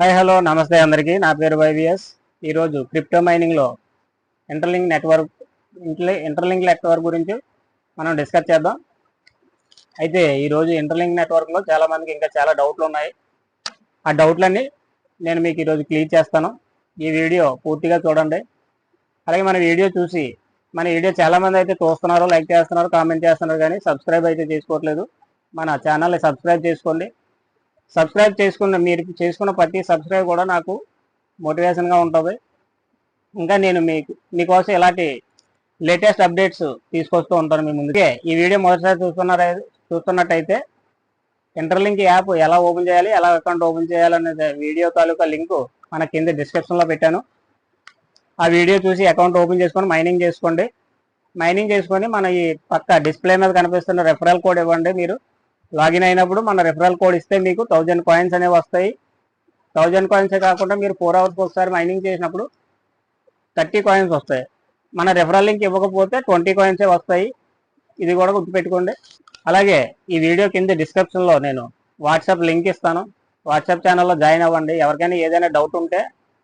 Hi hello నమస్తే అందరికీ. నా పేరు వైవిఎస్. ఈరోజు క్రిప్టో మైనింగ్లో ఇంటర్లింక్ నెట్వర్క్ ఇంటర్లింక్ నెట్వర్క్ గురించి మనం డిస్కస్ చేద్దాం. అయితే ఈరోజు ఇంటర్లింక్ నెట్వర్క్లో చాలామందికి ఇంకా చాలా డౌట్లు ఉన్నాయి. ఆ డౌట్లన్నీ నేను మీకు ఈరోజు క్లియర్ చేస్తాను. ఈ వీడియో పూర్తిగా చూడండి. అలాగే మన వీడియో చూసి మన వీడియో చాలామంది అయితే చూస్తున్నారు లైక్ చేస్తున్నారు కామెంట్ చేస్తున్నారు కానీ సబ్స్క్రైబ్ అయితే చేసుకోవట్లేదు. మన ఛానల్ని సబ్స్క్రైబ్ చేసుకోండి. సబ్స్క్రైబ్ చేసుకున్న మీరు చేసుకున్న ప్రతి సబ్స్క్రైబ్ కూడా నాకు మోటివేషన్గా ఉంటుంది. ఇంకా నేను మీకు మీకోసం ఇలాంటి లేటెస్ట్ అప్డేట్స్ తీసుకొస్తూ ఉంటాను మీ ముందుకే. ఈ వీడియో మొదటిసారి చూస్తున్నారా చూస్తున్నట్టయితే ఇంటర్లింక్ యాప్ ఎలా ఓపెన్ చేయాలి ఎలా అకౌంట్ ఓపెన్ చేయాలి అనేది వీడియో తాలూకా లింక్ మన కింద డిస్క్రిప్షన్లో పెట్టాను. ఆ వీడియో చూసి అకౌంట్ ఓపెన్ చేసుకొని మైనింగ్ చేసుకోండి. మైనింగ్ చేసుకొని మన ఈ పక్క డిస్ప్లే మీద కనిపిస్తున్న రెఫరల్ కోడ్ ఇవ్వండి మీరు. లాగిన్ అయినప్పుడు మన రెఫరల్ కోడ్ ఇస్తే మీకు థౌజండ్ కాయిన్స్ అనేవి వస్తాయి. థౌజండ్ కాయిన్సే కాకుండా మీరు ఫోర్ అవర్స్కి ఒకసారి మైనింగ్ చేసినప్పుడు థర్టీ కాయిన్స్ వస్తాయి. మన రెఫరల్ లింక్ ఇవ్వకపోతే ట్వంటీ కాయిన్సే వస్తాయి. ఇది కూడా గుర్తుపెట్టుకోండి. అలాగే ఈ వీడియో కింద డిస్క్రిప్షన్లో నేను వాట్సాప్ లింక్ ఇస్తాను. వాట్సాప్ ఛానల్లో జాయిన్ అవ్వండి. ఎవరికైనా ఏదైనా డౌట్ ఉంటే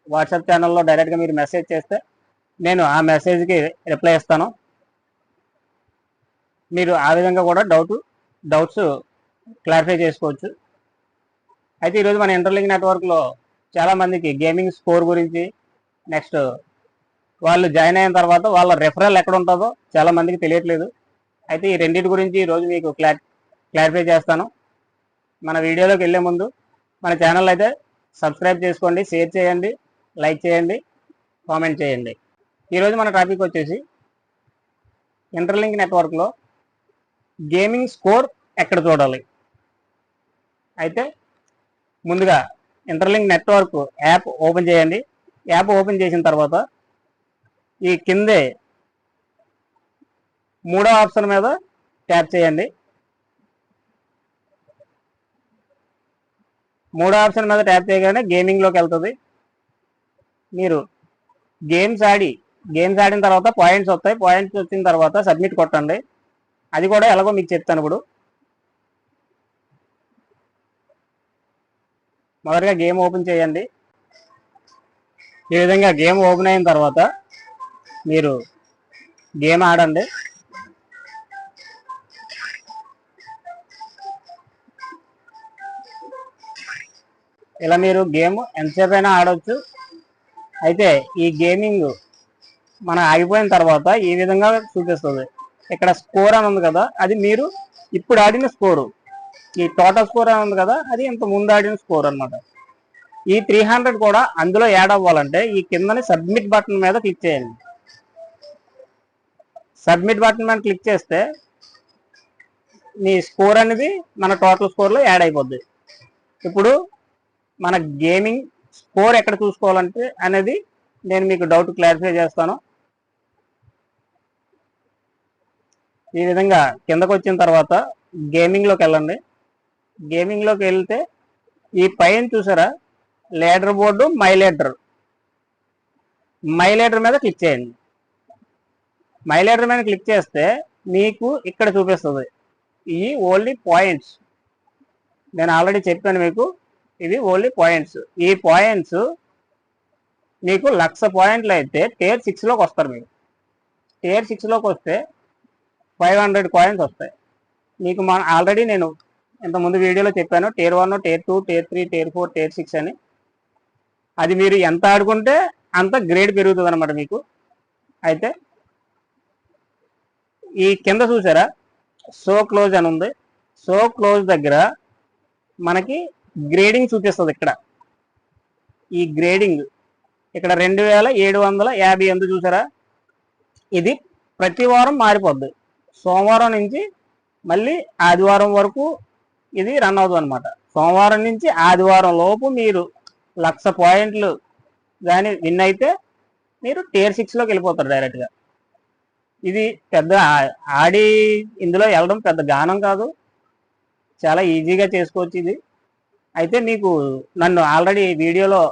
వాట్సాప్ ఛానల్లో డైరెక్ట్గా మీరు మెసేజ్ చేస్తే నేను ఆ మెసేజ్కి రిప్లై ఇస్తాను. మీరు ఆ విధంగా కూడా డౌట్ డౌట్స్ క్లారిఫై చేసుకోవచ్చు. అయితే ఈరోజు మన ఇంటర్లింక్ నెట్వర్క్లో చాలామందికి గేమింగ్ స్కోర్ గురించి నెక్స్ట్ వాళ్ళు జాయిన్ అయిన తర్వాత వాళ్ళ రెఫరల్ ఎక్కడ ఉంటుందో చాలా మందికి తెలియట్లేదు. అయితే ఈ రెండింటి గురించి ఈరోజు మీకు క్లా క్లారిఫై చేస్తాను. మన వీడియోలోకి వెళ్ళే ముందు మన ఛానల్ అయితే సబ్స్క్రైబ్ చేసుకోండి షేర్ చేయండి లైక్ చేయండి కామెంట్ చేయండి. ఈరోజు మన టాపిక్ వచ్చేసి ఇంటర్లింక్ నెట్వర్క్లో గేమింగ్ స్కోర్ ఎక్కడ చూడాలి? అయితే ముందుగా ఇంటర్లింక్ నెట్వర్క్ యాప్ ఓపెన్ చేయండి. యాప్ ఓపెన్ చేసిన తర్వాత ఈ కిందే మూడో ఆప్షన్ మీద ట్యాప్ చేయండి. మూడో ఆప్షన్ మీద ట్యాప్ చేయగానే గేమింగ్లోకి వెళ్తుంది. మీరు గేమ్స్ ఆడి గేమ్స్ ఆడిన తర్వాత పాయింట్స్ వస్తాయి. పాయింట్స్ వచ్చిన తర్వాత సబ్మిట్ కొట్టండి. అది కూడా ఎలాగో మీకు చెప్తాను ఇప్పుడు. మొదటగా గేమ్ ఓపెన్ చేయండి. ఈ విధంగా గేమ్ ఓపెన్ అయిన తర్వాత మీరు గేమ్ ఆడండి. ఇలా మీరు గేమ్ ఎంతసేపు అయినా ఆడవచ్చు అయితే ఈ గేమింగ్ మనం ఆగిపోయిన తర్వాత ఈ విధంగా చూపిస్తుంది. ఇక్కడ స్కోర్ అని ఉంది కదా అది మీరు ఇప్పుడు ఆడిన స్కోరు. ఈ టోటల్ స్కోర్ అని ఉంది కదా? అది ఇంత ముందు ఆడిన స్కోర్ అన్నమాట. ఈ త్రీ హండ్రెడ్ కూడా అందులో యాడ్ అవ్వాలంటే ఈ కిందని సబ్మిట్ బటన్ మీద క్లిక్ చేయండి. సబ్మిట్ బటన్ మీద క్లిక్ చేస్తే మీ స్కోర్ అనేది మన టోటల్ స్కోర్లో యాడ్ అయిపోద్ది. ఇప్పుడు మన గేమింగ్ స్కోర్ ఎక్కడ చూసుకోవాలంటే అనేది నేను మీకు డౌట్ క్లారిఫై చేస్తాను. ఈ విధంగా కిందకు వచ్చిన తర్వాత గేమింగ్లోకి వెళ్ళండి. గేమింగ్లోకి వెళ్తే ఈ పైన చూసారా? Leader board my leader my leader మీద క్లిక్ చేయండి. మై లీడర్ మీద క్లిక్ చేస్తే మీకు ఇక్కడ చూపిస్తుంది. ఈ ఓన్లీ పాయింట్స్ నేను ఆల్రెడీ చెప్పాను మీకు ఇవి ఓన్లీ పాయింట్స్ ఈ పాయింట్స్ మీకు లక్ష పాయింట్లు అయితే టేర్ సిక్స్లోకి వస్తారు మీరు. టేర్ సిక్స్లోకి వస్తే ఫైవ్ హండ్రెడ్ కాయిన్స్ వస్తాయి. మీకు మన ఆల్రెడీ నేను ఇంతకుముందు వీడియోలో చెప్పాను tier one tier two tier three tier four tier six అని. అది మీరు ఎంత ఆడుకుంటే అంత గ్రేడ్ పెరుగుతుంది అనమాట మీకు. అయితే ఈ కింద చూసారా? సో క్లోజ్ అని ఉంది. సో క్లోజ్ దగ్గర మనకి గ్రేడింగ్ చూపిస్తుంది ఇక్కడ. ఈ గ్రేడింగ్ ఇక్కడ రెండు వేల ఏడు వందల యాభై ఎనిమిది చూసారా? ఇది ప్రతి వారం మారిపోద్ది. సోమవారం నుంచి మళ్ళీ ఆదివారం వరకు ఇది రన్ అవుతుంది అనమాట సోమవారం నుంచి ఆదివారం లోపు మీరు లక్ష పాయింట్లు కానీ విన్ అయితే మీరు టేర్ సిక్స్లోకి వెళ్ళిపోతారు డైరెక్ట్గా ఇది పెద్ద ఆడి ఇందులో వెళ్ళడం పెద్ద గానం కాదు. చాలా ఈజీగా చేసుకోవచ్చు ఇది. అయితే మీకు నన్ను ఆల్రెడీ వీడియోలో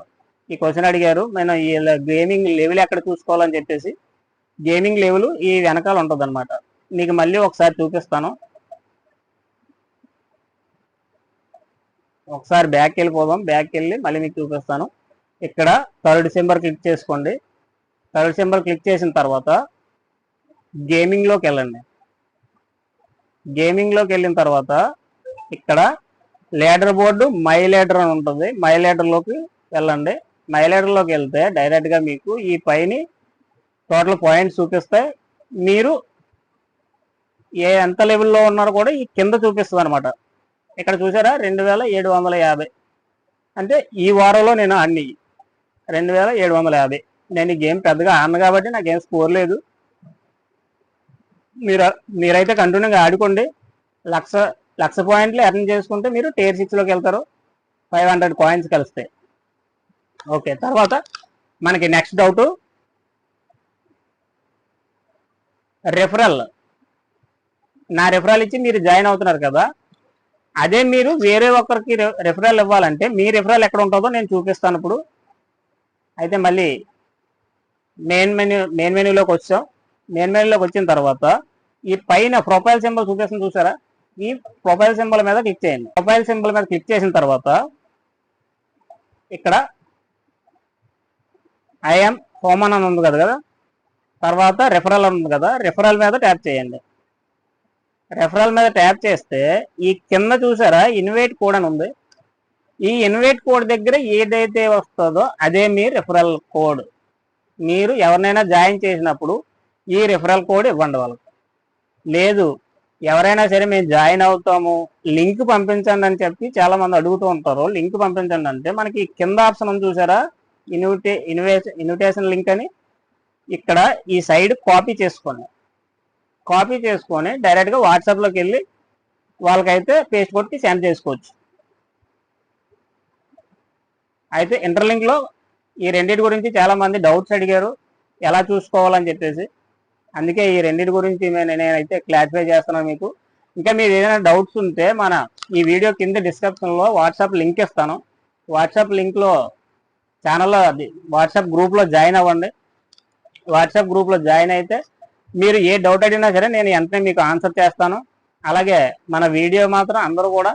ఈ క్వశ్చన్ అడిగారు. నేను ఈ గేమింగ్ లెవెల్ ఎక్కడ చూసుకోవాలని చెప్పేసి. గేమింగ్ లెవెల్ ఈ వెనకాల ఉంటుంది మీకు మళ్ళీ ఒకసారి చూపిస్తాను. ఒకసారి బ్యాక్ వెళ్ళిపోదాం. బ్యాక్ వెళ్ళి మళ్ళీ మీకు చూపిస్తాను. ఇక్కడ థర్డ్ సింబర్ క్లిక్ చేసుకోండి. థర్డ్ సింబర్ క్లిక్ చేసిన తర్వాత గేమింగ్లోకి వెళ్ళండి. గేమింగ్లోకి వెళ్ళిన తర్వాత ఇక్కడ లీడర్ బోర్డు మై లీడర్ అని ఉంటుంది. మై లీడర్లోకి వెళ్ళండి. మై లీడర్లోకి వెళ్తే డైరెక్ట్గా మీకు ఈ పైని టోటల్ పాయింట్స్ చూపిస్తాయి మీరు ఏ ఎంత లెవెల్లో ఉన్నారో కూడా ఈ కింద చూపిస్తుంది అనమాట ఇక్కడ చూసారా? రెండు వేల ఏడు వందల యాభై. అంటే ఈ వారంలో నేను అన్ని రెండు వేల ఏడు వందల యాభై. నేను ఈ గేమ్ పెద్దగా ఆడను కాబట్టి నా గేమ్ స్కోర్ లేదు. మీరు మీరైతే కంటిన్యూగా ఆడుకోండి. లక్ష లక్ష పాయింట్లు ఎర్న్ చేసుకుంటే మీరు టేర్ సిక్స్లోకి వెళ్తారు. ఫైవ్ హండ్రెడ్ కాయిన్స్ కలిస్తే. ఓకే తర్వాత మనకి నెక్స్ట్ డౌట్. రెఫరల్. నా రెఫరల్ ఇచ్చి మీరు జాయిన్ అవుతున్నారు కదా? అదే మీరు వేరే ఒకరికి రెఫరల్ ఇవ్వాలంటే మీ రెఫరల్ ఎక్కడ ఉంటుందో నేను చూపిస్తాను ఇప్పుడు. అయితే మళ్ళీ మెయిన్ మెన్యూ మెయిన్ మెన్యూలోకి వచ్చాం. మెయిన్ మెన్యూలోకి వచ్చిన తర్వాత ఈ పైన ప్రొఫైల్ సింబల్ చూపిస్తుంది చూసారా? ఈ ప్రొఫైల్ సింబల్ మీద క్లిక్ చేయండి. ప్రొఫైల్ సింబల్ మీద క్లిక్ చేసిన తర్వాత ఇక్కడ ఐఎమ్ హోమన్ అని ఉంది కదా కదా? తర్వాత రెఫరల్ ఉంది కదా? రెఫరల్ మీద ట్యాప్ చేయండి. రెఫరల్ మీద ట్యాప్ చేస్తే ఈ కింద చూసారా ఇన్వైట్ కోడ్ అని ఉంది. ఈ ఇన్వైట్ కోడ్ దగ్గర ఏదైతే వస్తుందో అదే మీ రెఫరల్ కోడ్ మీరు ఎవరినైనా జాయిన్ చేసినప్పుడు ఈ రెఫరల్ కోడ్ ఇవ్వండి వాళ్ళకి. లేదు ఎవరైనా సరే మేము జాయిన్ అవుతాము లింక్ పంపించండి అని చెప్పి చాలా మంది అడుగుతూ ఉంటారు. లింక్ పంపించండి అంటే మనకి కింద ఆప్షన్ ఉంది చూసారా ఇన్విటే ఇన్విటేషన్ ఇన్విటేషన్ లింక్ అని. ఇక్కడ ఈ సైడ్ కాపీ చేసుకోండి. కాపీ చేసుకొని డైరెక్ట్గా వాట్సాప్లోకి వెళ్ళి వాళ్ళకైతే పేస్ట్ కొట్టి సెండ్ చేసుకోవచ్చు. అయితే ఇంటర్లింక్లో ఈ రెండింటి గురించి చాలామంది డౌట్స్ అడిగారు. ఎలా చూసుకోవాలని చెప్పేసి. అందుకే ఈ రెండింటి గురించి నేను నేనైతే క్లారిఫై చేస్తున్నాను మీకు. ఇంకా మీరు ఏదైనా డౌట్స్ ఉంటే మన ఈ వీడియో కింద డిస్క్రిప్షన్లో వాట్సాప్ లింక్ ఇస్తాను. వాట్సాప్ లింక్లో ఛానల్లో అది వాట్సాప్ గ్రూప్లో జాయిన్ అవ్వండి. వాట్సాప్ గ్రూప్లో జాయిన్ అయితే మీరు ఏ డౌట్ అడిగినా సరే నేను వెంటనే మీకు ఆన్సర్ చేస్తాను. అలాగే మన వీడియో మాత్రం అందరూ కూడా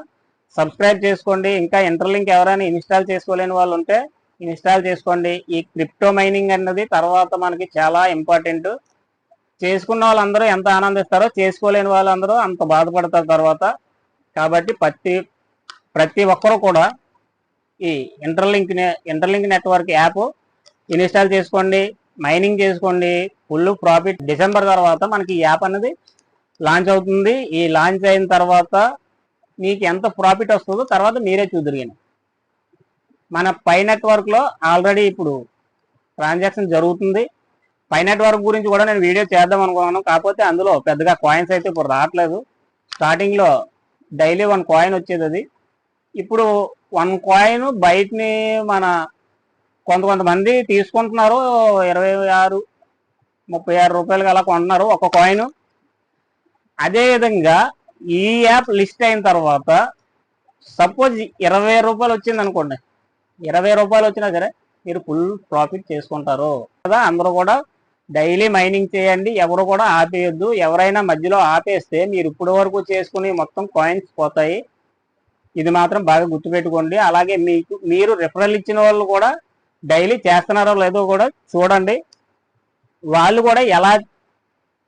సబ్స్క్రైబ్ చేసుకోండి. ఇంకా ఇంటర్లింక్ ఎవరైనా ఇన్స్టాల్ చేసుకోలేని వాళ్ళు ఉంటే ఇన్స్టాల్ చేసుకోండి. ఈ క్రిప్టో మైనింగ్ అన్నది తర్వాత మనకి చాలా ఇంపార్టెంట్ చేసుకున్న వాళ్ళందరూ ఎంత ఆనందిస్తారో చేసుకోలేని వాళ్ళందరూ అంత బాధపడతారు తర్వాత. కాబట్టి ప్రతి ప్రతి ఒక్కరూ కూడా ఈ Interlink Interlink network app install చేసుకోండి. మైనింగ్ చేసుకోండి. ఫుల్ ప్రాఫిట్ డిసెంబర్ తర్వాత మనకి ఈ యాప్ అనేది లాంచ్ అవుతుంది. ఈ లాంచ్ అయిన తర్వాత మీకు ఎంత ప్రాఫిట్ వస్తుందో తర్వాత మీరే చూద్దరిగాను మన పై నెట్వర్క్లో ఆల్రెడీ ఇప్పుడు ట్రాన్సాక్షన్ జరుగుతుంది. పై నెట్వర్క్ గురించి కూడా నేను వీడియో చేద్దాం అనుకున్నాను. కాకపోతే అందులో పెద్దగా కాయిన్స్ అయితే ఇప్పుడు రావట్లేదు. స్టార్టింగ్లో డైలీ వన్ కాయిన్ వచ్చేది అది. ఇప్పుడు వన్ కాయిన్ బయటని మన కొంత కొంతమంది తీసుకుంటున్నారు ఇరవై ఆరు ముప్పై ఆరు రూపాయలకి అలా కొంటున్నారు ఒక కాయిన్ అదేవిధంగా ఈ యాప్ లిస్ట్ అయిన తర్వాత సపోజ్ ఇరవై రూపాయలు వచ్చింది అనుకోండి. ఇరవై రూపాయలు వచ్చినా సరే మీరు ఫుల్ ప్రాఫిట్ చేసుకుంటారు. కదా అందరూ కూడా డైలీ మైనింగ్ చేయండి. ఎవరు కూడా ఆపేయొద్దు. ఎవరైనా మధ్యలో ఆపేస్తే మీరు ఇప్పటి వరకు చేసుకుని మొత్తం కాయిన్స్ పోతాయి. ఇది మాత్రం బాగా గుర్తుపెట్టుకోండి. అలాగే మీకు మీరు రిఫరల్ ఇచ్చిన వాళ్ళు కూడా డైలీ చేస్తున్నారో లేదో కూడా చూడండి. వాళ్ళు కూడా ఎలా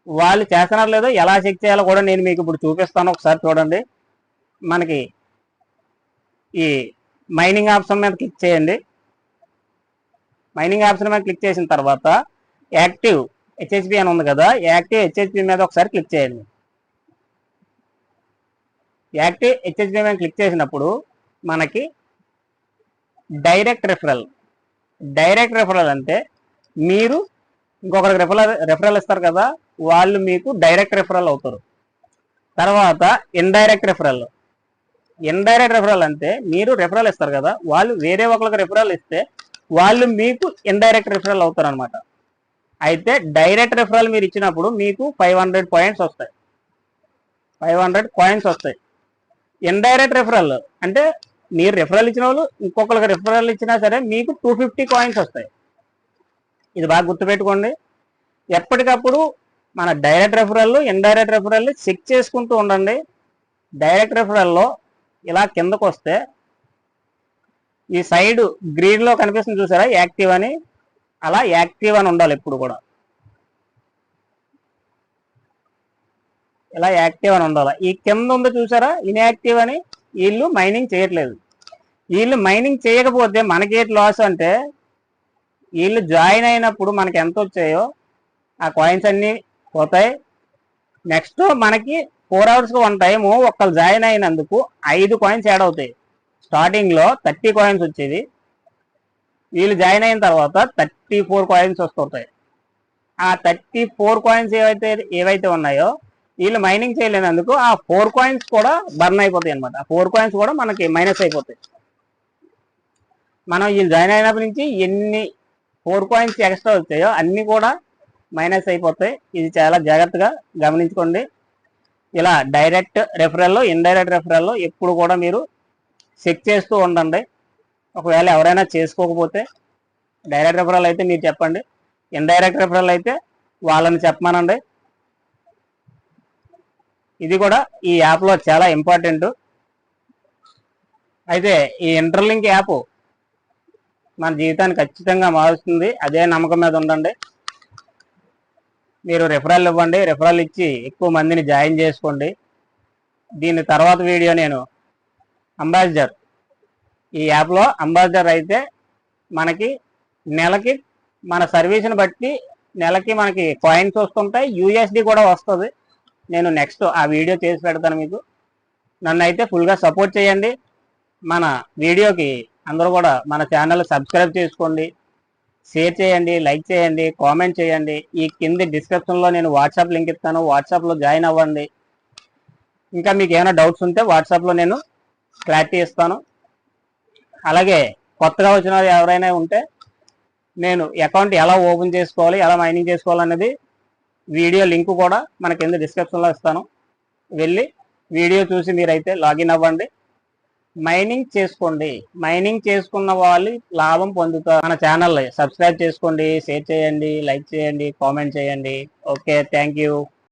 వాళ్ళు చేస్తున్నారో లేదో ఎలా చెక్ చేయాలో కూడా నేను మీకు ఇప్పుడు చూపిస్తాను. ఒకసారి చూడండి. మనకి ఈ మైనింగ్ ఆప్షన్ మీద క్లిక్ చేయండి. మైనింగ్ ఆప్షన్ మీద క్లిక్ చేసిన తర్వాత యాక్టివ్ హెచ్హెచ్పి అని ఉంది కదా యాక్టివ్ హెచ్హెచ్పి మీద ఒకసారి క్లిక్ చేయండి. యాక్టివ్ హెచ్హెచ్పి మీద క్లిక్ చేసినప్పుడు మనకి డైరెక్ట్ రిఫరల్ డైరెక్ట్ రెఫరల్ అంటే మీరు ఇంకొకరికి రెఫరల్ రెఫరల్ ఇస్తారు కదా వాళ్ళు మీకు డైరెక్ట్ రెఫరల్ అవుతారు. తర్వాత ఇండైరెక్ట్ రెఫరల్ ఇండైరెక్ట్ రెఫరల్ అంటే మీరు రెఫరల్ ఇస్తారు కదా వాళ్ళు వేరే ఒకరికి రెఫరల్ ఇస్తే వాళ్ళు మీకు ఇండైరెక్ట్ రెఫరల్ అవుతారు అనమాట అయితే డైరెక్ట్ రెఫరల్ మీరు ఇచ్చినప్పుడు మీకు ఫైవ్ హండ్రెడ్ పాయింట్స్ వస్తాయి. ఫైవ్ హండ్రెడ్ కాయిన్స్ వస్తాయి. ఇండైరెక్ట్ రెఫరల్ అంటే మీరు రిఫరల్ ఇచ్చిన వాళ్ళు ఇంకొకరికి రిఫరల్ ఇచ్చినా సరే మీకు టూ ఫిఫ్టీ కాయిన్స్ వస్తాయి. ఇది బాగా గుర్తుపెట్టుకోండి. ఎప్పటికప్పుడు మన direct referral indirect referral check చేసుకుంటూ ఉండండి. డైరెక్ట్ రెఫరల్లో ఇలా కిందకు వస్తే ఈ సైడ్ గ్రీన్లో కనిపిస్తుంది చూసారా? యాక్టివ్ అని. అలా యాక్టివ్ అని ఉండాలి ఎప్పుడు కూడా. ఇలా యాక్టివ్ అని ఉండాలి. ఈ కింద ఉందో చూసారా? ఇన్యాక్టివ్ అని వీళ్ళు మైనింగ్ చేయట్లేదు. వీళ్ళు మైనింగ్ చేయకపోతే మనకేటి లాస్ అంటే వీళ్ళు జాయిన్ అయినప్పుడు మనకి ఎంత వచ్చాయో ఆ కాయిన్స్ అన్నీ పోతాయి. నెక్స్ట్ మనకి ఫోర్ అవర్స్కి వన్ టైము ఒక్కరు జాయిన్ అయినందుకు ఐదు కాయిన్స్ యాడ్ అవుతాయి. స్టార్టింగ్లో థర్టీ కాయిన్స్ వచ్చేది. వీళ్ళు జాయిన్ అయిన తర్వాత థర్టీ ఫోర్ కాయిన్స్ వస్తుంటాయి. ఆ థర్టీ ఫోర్ కాయిన్స్ ఏవైతే ఏవైతే ఉన్నాయో వీళ్ళు మైనింగ్ చేయలేనందుకు ఆ ఫోర్ కాయిన్స్ కూడా బర్న్ అయిపోతాయి అనమాట ఆ ఫోర్ కాయిన్స్ కూడా మనకి మైనస్ అయిపోతాయి. మనం ఈ జాయిన్ అయినప్పటి నుంచి ఎన్ని ఫోర్ పాయింట్స్ ఎక్స్ట్రా వచ్చాయో అన్నీ కూడా మైనస్ అయిపోతాయి. ఇది చాలా జాగ్రత్తగా గమనించుకోండి. ఇలా డైరెక్ట్ రెఫరల్లో ఇండైరెక్ట్ రెఫరల్లో ఎప్పుడు కూడా మీరు చెక్ చేస్తూ ఉండండి. ఒకవేళ ఎవరైనా చేసుకోకపోతే డైరెక్ట్ రెఫరల్ అయితే మీరు చెప్పండి. ఇండైరెక్ట్ రెఫరల్ అయితే వాళ్ళని చెప్పమనండి. ఇది కూడా ఈ యాప్లో చాలా ఇంపార్టెంట్ అయితే ఈ ఇంటర్లింక్ యాప్ మన జీవితాన్ని ఖచ్చితంగా మారుస్తుంది. అదే నమ్మకం మీద ఉండండి. మీరు రిఫరల్ ఇవ్వండి. రిఫరల్ ఇచ్చి ఎక్కువ మందిని జాయిన్ చేసుకోండి. దీని తర్వాత వీడియో నేను అంబాసిడర్ ఈ యాప్లో అంబాసిడర్ అయితే మనకి నెలకి మన సర్వీస్ని బట్టి నెలకి మనకి కాయిన్స్ వస్తుంటాయి. యూఎస్డి కూడా వస్తుంది. నేను నెక్స్ట్ ఆ వీడియో చేసి పెడతాను మీకు. నన్ను అయితే ఫుల్గా సపోర్ట్ చేయండి. మన వీడియోకి అందరూ కూడా మన ఛానల్ సబ్స్క్రైబ్ చేసుకోండి షేర్ చేయండి లైక్ చేయండి కామెంట్ చేయండి. ఈ కింది డిస్క్రిప్షన్లో నేను వాట్సాప్ లింక్ ఇస్తాను వాట్సాప్లో జాయిన్ అవ్వండి. ఇంకా మీకు ఏమైనా డౌట్స్ ఉంటే వాట్సాప్లో నేను క్లారిటీ ఇస్తాను. అలాగే కొత్తగా వచ్చిన ఎవరైనా ఉంటే నేను అకౌంట్ ఎలా ఓపెన్ చేసుకోవాలి ఎలా మైనింగ్ చేసుకోవాలి అనేది వీడియో లింక్ కూడా మన కింద డిస్క్రిప్షన్లో ఇస్తాను. వెళ్ళి వీడియో చూసి మీరైతే లాగిన్ అవ్వండి. మైనింగ్ చేసుకోండి. మైనింగ్ చేసుకున్న వాళ్ళు లాభం పొందుతారు. మన ఛానల్ సబ్స్క్రైబ్ చేసుకోండి షేర్ చేయండి లైక్ చేయండి కామెంట్ చేయండి. Okay thank you